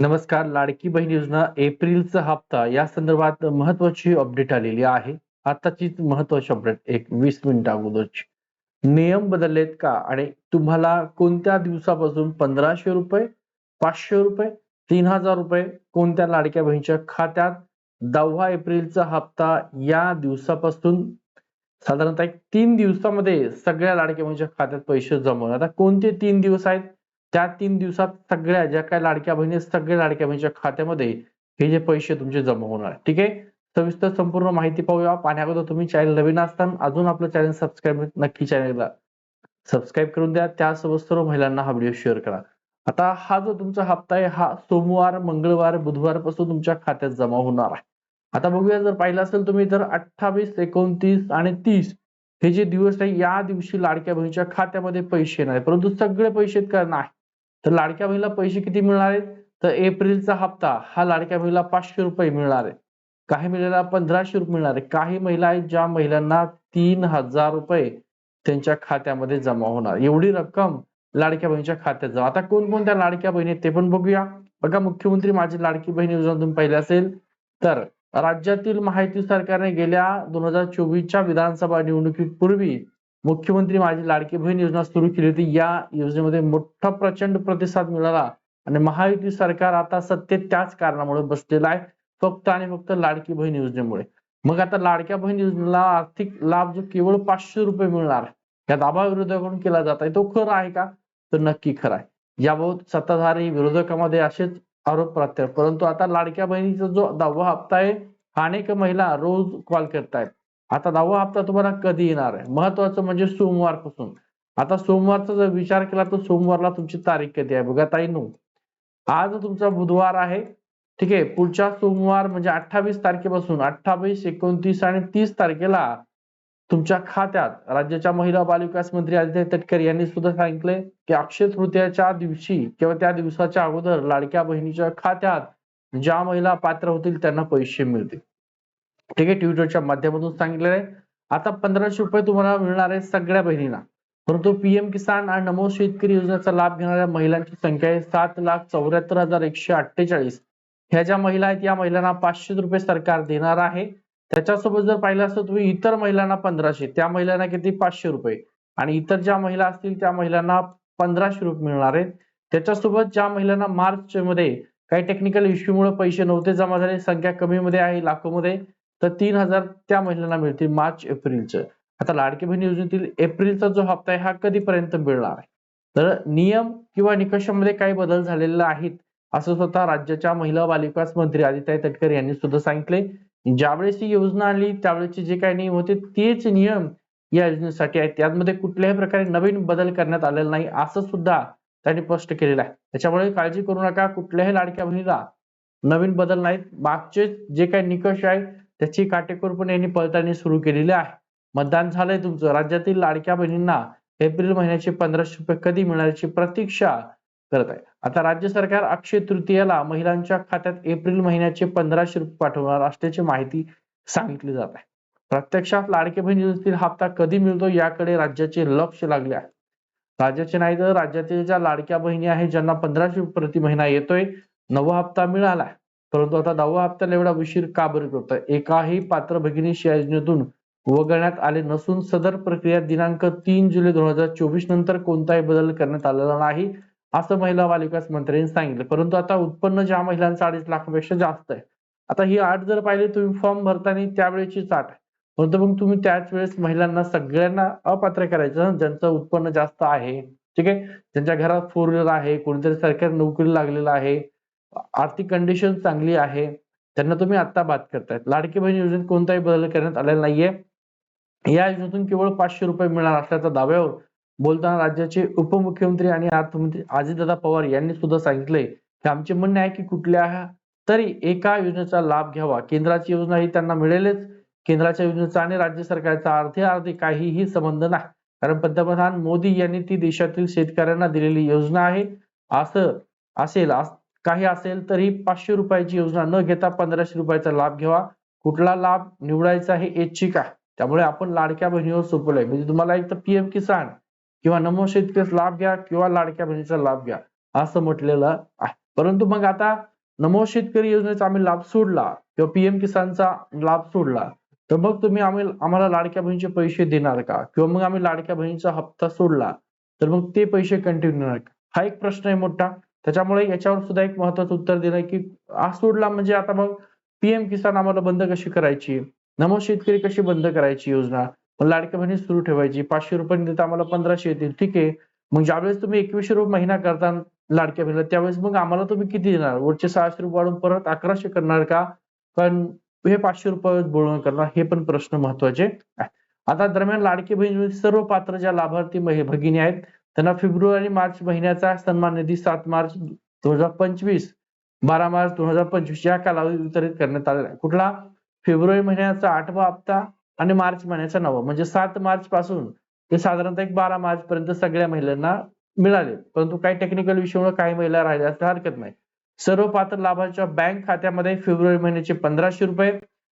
नमस्कार. लाडकी बहीण योजना एप्रिलचा हप्ता या संदर्भात महत्वाची अपडेट आलेली आहे. आताचीच महत्वाची अपडेट एक वीस मिनिट अगोदरची. नियम बदललेत का? आणि तुम्हाला कोणत्या दिवसापासून पंधराशे रुपये पाचशे रुपये तीन हजार रुपये कोणत्या लाडक्या बहिणीच्या खात्यात दहा एप्रिलचा हप्ता या दिवसापासून? साधारणतः एक तीन दिवसामध्ये सगळ्या लाडक्या बहिणीच्या खात्यात पैसे जमवले आता कोणते तीन दिवस आहेत? त्या तीन दिवसात सगळ्या ज्या काही लाडक्या बहिणी सगळ्या लाडक्या बहिणीच्या खात्यामध्ये हे जे पैसे तुमचे जमा होणार. ठीक आहे? सविस्तर संपूर्ण माहिती पाहूया. पाहण्याअगोदर तुम्ही चॅनल नवीन असताना अजून आपलं चॅनल सबस्क्राईब नक्की चॅनलला सबस्क्राईब करून द्या. त्यासोबत सर्व महिलांना हा व्हिडिओ शेअर करा. आता हा जो तुमचा हप्ता आहे हा सोमवार मंगळवार बुधवारपासून तुमच्या खात्यात जमा होणार आहे. आता बघूया जर पाहिलं असेल तुम्ही तर अठ्ठावीस एकोणतीस आणि तीस हे जे दिवस आहे या दिवशी लाडक्या बहिणीच्या खात्यामध्ये पैसे नाही. परंतु सगळे पैसे का? नाही. तर लाडक्या बहिणीला पैसे किती मिळणार आहेत? तर एप्रिलचा हप्ता हा लाडक्या बहिणीला पाचशे रुपये मिळणार आहे. काही महिलांना पंधराशे रुपये मिळणार आहे. काही महिला आहेत ज्या महिलांना तीन हजार रुपये त्यांच्या खात्यामध्ये जमा होणार. एवढी रक्कम लाडक्या बहिणीच्या खात्यात जमा आता कोणकोणत्या लाडक्या बहिणी आहेत ते पण बघूया. बघा मुख्यमंत्री माझी लाडकी बहीण योजना तुम्ही पाहिली असेल तर राज्यातील माहिती सरकारने गेल्या दोन हजार चोवीसच्या विधानसभा निवडणुकीपूर्वी मुख्यमंत्री माझी लाडकी बहीण योजना सुरू केली होती. या योजनेमध्ये मोठा प्रचंड प्रतिसाद मिळाला आणि महायुती सरकार आता सत्तेत त्याच कारणामुळे बसलेलं आहे. फक्त आणि फक्त लाडकी बहीण योजनेमुळे. मग आता लाडक्या बहीण योजनेला आर्थिक लाभ जो केवळ पाचशे रुपये मिळणार या दाबा विरोधकाकडून केला जात आहे तो खरा आहे का? तर नक्की खरा आहे. याबाबत सत्ताधारी विरोधकामध्ये असेच आरोप प्रत्यारोप. परंतु आता लाडक्या बहिणीचा जो दहावा हप्ता आहे अनेक महिला रोज कॉल करतायत. आता दहावा हप्ता तुम्हाला कधी येणार आहे? महत्वाचं म्हणजे सोमवारपासून आता सोमवारचा जर विचार केला तर सोमवारला तुमची तारीख कधी आहे? बघा ताई नऊ. आज तुमचा बुधवार आहे. ठीक आहे? पुढच्या सोमवार म्हणजे अठ्ठावीस तारखेपासून अठ्ठावीस एकोणतीस आणि तीस तारखेला तुमच्या खात्यात राज्याच्या महिला बालविकास मंत्री आदित्य तटकरे यांनी सुद्धा सांगितले की अक्षय तृतीयाच्या दिवशी किंवा त्या दिवसाच्या अगोदर लाडक्या बहिणीच्या खात्यात ज्या महिला पात्र होतील त्यांना पैसे मिळतील. ठीक आहे ट्विटरच्या माध्यमातून सांगितलेलं आहे. आता पंधराशे रुपये तुम्हाला मिळणार आहे सगळ्या बहिणींना. परंतु पीएम किसान आणि नमो शेतकरी योजनेचा लाभ घेणाऱ्या महिलांची संख्या आहे सात लाख चौऱ्याहत्तर हजार एकशे अठ्ठेचाळीस. ह्या ज्या महिला आहेत या महिलांना पाचशे रुपये सरकार देणार आहे. त्याच्यासोबत जर पाहिलं असतं तुम्ही इतर महिलांना पंधराशे त्या महिलांना किती? पाचशे रुपये. आणि इतर ज्या महिला असतील त्या महिलांना पंधराशे रुपये मिळणार आहेत. त्याच्यासोबत ज्या महिलांना मार्च मध्ये काही टेक्निकल इश्यूमुळे पैसे नव्हते जमा झाले संख्या कमीमध्ये आहे लाखोमध्ये तर तीन हजार त्या महिलांना मिळतील मार्च एप्रिलचं. आता लाडकी बहीण योजनेतील एप्रिलचा जो हप्ता आहे हा कधीपर्यंत मिळणार आहे? तर नियम किंवा निकषामध्ये काही बदल झालेले आहेत असं स्वतः राज्याच्या महिला बालविकास मंत्री आदित्य तटकर यांनी सुद्धा सांगितले ज्यावेळेस ही योजना आली त्यावेळेचे जे काही नियम होते तेच नियम या योजनेसाठी आहेत. त्यामध्ये कुठल्याही प्रकारे नवीन बदल करण्यात आलेला नाही असं सुद्धा त्यांनी स्पष्ट केलेलं आहे. त्याच्यामुळे काळजी करू नका कुठल्याही लाडक्या बहिणीला नवीन बदल नाहीत. मागचे जे काही निकष आहे त्याची काटेकोरपणे यांनी पडताळणी सुरू केलेली आहे. मतदान झालंय तुमचं. राज्यातील लाडक्या बहिणींना एप्रिल महिन्याचे पंधराशे रुपये कधी मिळण्याची प्रतीक्षा करत आहे. आता राज्य सरकार अक्षय तृतीयेला महिलांच्या खात्यात एप्रिल महिन्याचे पंधराशे रुपये पाठवणार असल्याची माहिती सांगितली जात आहे. प्रत्यक्षात लाडके बहिणीतील हप्ता कधी मिळतो याकडे राज्याचे लक्ष लागले आहे. राज्याचे नाही तर राज्यातील ज्या लाडक्या बहिणी आहेत ज्यांना पंधराशे प्रति महिना येतोय नवा हप्ता मिळाला परंतु आता दहावा हप्त्याला एवढा उशीर का बरं करतोय? एकाही पात्र भगिनीशी योजनेतून वगळण्यात आले नसून सदर प्रक्रिया दिनांक तीन जुलै दोन हजार चोवीस नंतर कोणताही बदल करण्यात आलेला नाही असं महिला बालविकास मंत्र्यांनी सांगितलं. परंतु आता उत्पन्न ज्या महिलांचं अडीच लाखापेक्षा जास्त आहे. आता ही आठ जर पाहिली तुम्ही फॉर्म भरताना त्यावेळेची चाट. आहे परंतु मग तुम्ही त्याच वेळेस महिलांना सगळ्यांना अपात्र करायचं ज्यांचं उत्पन्न जास्त आहे. ठीक आहे? ज्यांच्या घरात फोर व्हीलर आहे कोणीतरी सरकारी नोकरी लागलेला आहे. आर्थिक कंडिशन चांगली आहे. त्यांना तुम्ही आता बाद करतायत लाडकी बहीण योजनेत कोणताही बदल करण्यात आलेला नाहीये. या योजनेतून केवळ पाचशे रुपये मिळणार असल्याच्या दाव्यावर बोलताना राज्याचे उपमुख्यमंत्री आणि अर्थमंत्री अजितदादा पवार यांनी सुद्धा सांगितले की आमचे म्हणणे आहे की कुठल्या तरी एका योजनेचा लाभ घ्यावा. केंद्राची योजना ही त्यांना मिळेलच. केंद्राच्या योजनेचा आणि राज्य सरकारचा अर्धे अर्धे काहीही संबंध नाही. कारण पंतप्रधान मोदी यांनी ती देशातील शेतकऱ्यांना दिलेली योजना आहे. असं असेल काही असेल तरी पाचशे रुपयाची योजना न घेता पंधराशे रुपयाचा लाभ घ्यावा. कुठला लाभ निवडायचा हे ऐच्छिक आहे. त्यामुळे आपण लाडक्या बहिणीवर सोपवलंय. म्हणजे तुम्हाला एक तर पीएम किसान किंवा नमो शेतकरी लाभ घ्या किंवा लाडक्या बहिणीचा लाभ घ्या असं म्हटलेलं आहे. परंतु मग आता नमो शेतकरी योजनेचा आम्ही लाभ सोडला किंवा पीएम किसानचा लाभ सोडला तर मग तुम्ही आम्ही आम्हाला लाडक्या बहिणीचे पैसे देणार का? किंवा मग आम्ही लाडक्या बहिणीचा हप्ता सोडला तर मग ते पैसे कंटिन्यू देणार का? हा एक प्रश्न आहे मोठा. त्याच्यामुळे याच्यावर सुद्धा एक महत्वाचं उत्तर दिलंय की आज सोडला म्हणजे आता मग पीएम किसान आम्हाला बंद कशी करायची? नमो शेतकरी कशी बंद करायची योजना? मग लाडक्या बहिणी सुरू ठेवायची. पाचशे रुपये देता आम्हाला पंधराशे येतील. ठीक आहे. मग ज्यावेळेस तुम्ही एकवीसशे रुपये महिना करता लाडक्या बहिणीला त्यावेळेस मग आम्हाला तुम्ही किती देणार? वरचे सहाशे रुपये वाढून परत अकराशे करणार का? पण हे पाचशे रुपये बोलणं करणार हे पण प्रश्न महत्त्वाचे आहे आता दरम्यान लाडकी बहीण सर्व पात्र ज्या लाभार्थी भगिनी आहेत त्यांना फेब्रुवारी मार्च महिन्याचा सन्मान निधी सात मार्च दोन हजार पंचवीस बारा मार्च दोन हजार पंचवीस या कालावधीत वितरित करण्यात आलेला आहे. कुठला? फेब्रुवारी महिन्याचा आठवा हप्ता आणि मार्च महिन्याचा नववा. म्हणजे सात मार्च पासून ते साधारणतः एक बारा मार्च पर्यंत सगळ्या महिलांना मिळाले. परंतु काही टेक्निकल विषयामुळे काही महिला राहिल्या असं हरकत नाही. सर्व पात्र लाभाच्या बँक खात्यामध्ये फेब्रुवारी महिन्याचे पंधराशे रुपये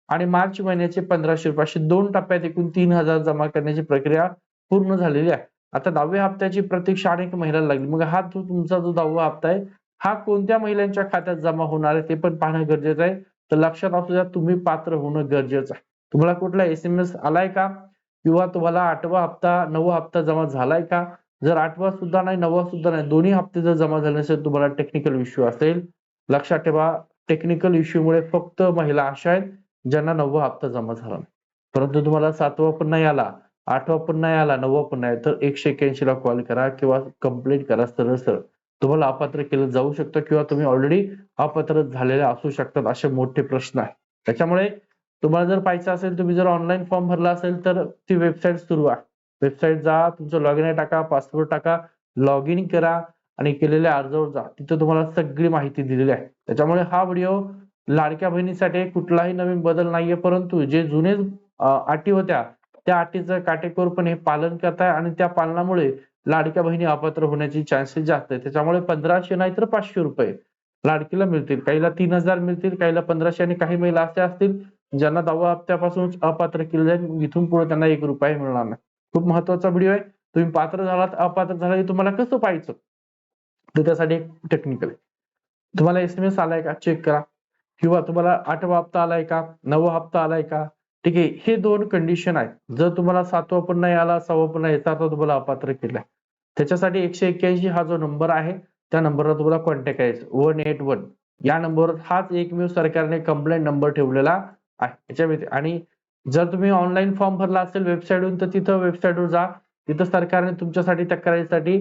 आणि मार्च महिन्याचे पंधराशे रुपये असे दोन टप्प्यात एकूण तीन हजार जमा करण्याची प्रक्रिया पूर्ण झालेली आहे. आता दहाव्या हप्त्याची प्रतीक्षा अनेक महिला लागली. मग हा जो तुमचा जो दहावा हप्ता आहे हा कोणत्या महिलांच्या खात्यात जमा होणार आहे ते पण पाहणं गरजेचं आहे. तर लक्षात असू द्या तुम्ही पात्र होणं गरजेचं आहे. तुम्हाला कुठला एस एम एस आलाय का? किंवा तुम्हाला आठवा हप्ता नववा हप्ता जमा झालाय का? जर आठवा सुद्धा नाही नववा सुद्धा नाही दोन्ही हप्ते जर जमा झाले नसेल तुम्हाला टेक्निकल इश्यू असेल. लक्षात ठेवा टेक्निकल इश्यूमुळे फक्त महिला अशा आहेत ज्यांना नववा हप्ता जमा झाला नाही. परंतु तुम्हाला सातवा पण नाही आला. आठवा पण नाही आला नववा पण नाही तर एकशे एक्याऐंशीला कॉल करा किंवा कंप्लेंट करा सरळ सरळ. तुम्हाला अपात्र केलं जाऊ शकतं किंवा तुम्ही ऑलरेडी अपात्र झालेले असू शकतात असे मोठे प्रश्न आहे त्याच्यामुळे तुम्हाला जर पाहिजे असेल तुम्ही जर ऑनलाईन फॉर्म भरला असेल तर ती वेबसाईट सुरू आहे. वेबसाईट जा तुमचं लॉग इन टाका पासवर्ड टाका लॉग इन करा आणि केलेल्या अर्जावर जा. तिथं तुम्हाला सगळी माहिती दिलेली आहे. त्याच्यामुळे हा व्हिडिओ लाडक्या बहिणीसाठी कुठलाही नवीन बदल नाहीये परंतु जे जुने अटी होत्या त्या अटीचं काटेकोरपणे पालन करताय आणि त्या पालनामुळे लाडक्या बहिणी अपात्र होण्याची चान्सेस जास्त आहे त्याच्यामुळे पंधराशे नाही तर पाचशे रुपये लाडकीला मिळतील. काहीला तीन हजार मिळतील काहीला पंधराशे आणि काही महिला अशा असतील ज्यांना दहाव्या हप्त्यापासून अपात्र केलं जाईल. इथून पुढे त्यांना एक रुपया मिळणार नाही. खूप महत्त्वाचा व्हिडिओ आहे. तुम्ही पात्र झालात अपात्र झाला हे तुम्हाला कसं पाहायचं? तर त्यासाठी एक टेक्निकल आहे. तुम्हाला एस एम एस आलाय का? चेक करा. किंवा तुम्हाला आठवा हप्ता आलाय का? नववा हप्ता आलाय का? ठीक आहे हे दोन कंडिशन आहेत. जर तुम्हाला सातवा पण नाही आला सहावा पण नाही सातवा तुम्हाला अपात्र केलाय. त्याच्यासाठी एकशे एक्क्याऐंशी हा जो नंबर आहे त्या नंबरला तुम्हाला कॉन्टॅक्ट करायचं. वन एट वन या नंबरवर हाच एकमेव सरकारने कंप्लेंट नंबर ठेवलेला आहे. याच्या आणि जर तुम्ही ऑनलाईन फॉर्म भरला असेल वेबसाईटवरून तर तिथं वेबसाईटवर जा. तिथं सरकारने तुमच्यासाठी तक्रारीसाठी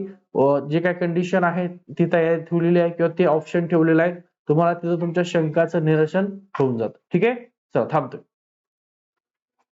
जे काय कंडिशन आहे ती तयारी ठेवलेली आहे किंवा ते ऑप्शन ठेवलेलं आहे. तुम्हाला तिथं तुमच्या शंकाचं निरसन होऊन जातं. ठीक आहे? चला थांबतो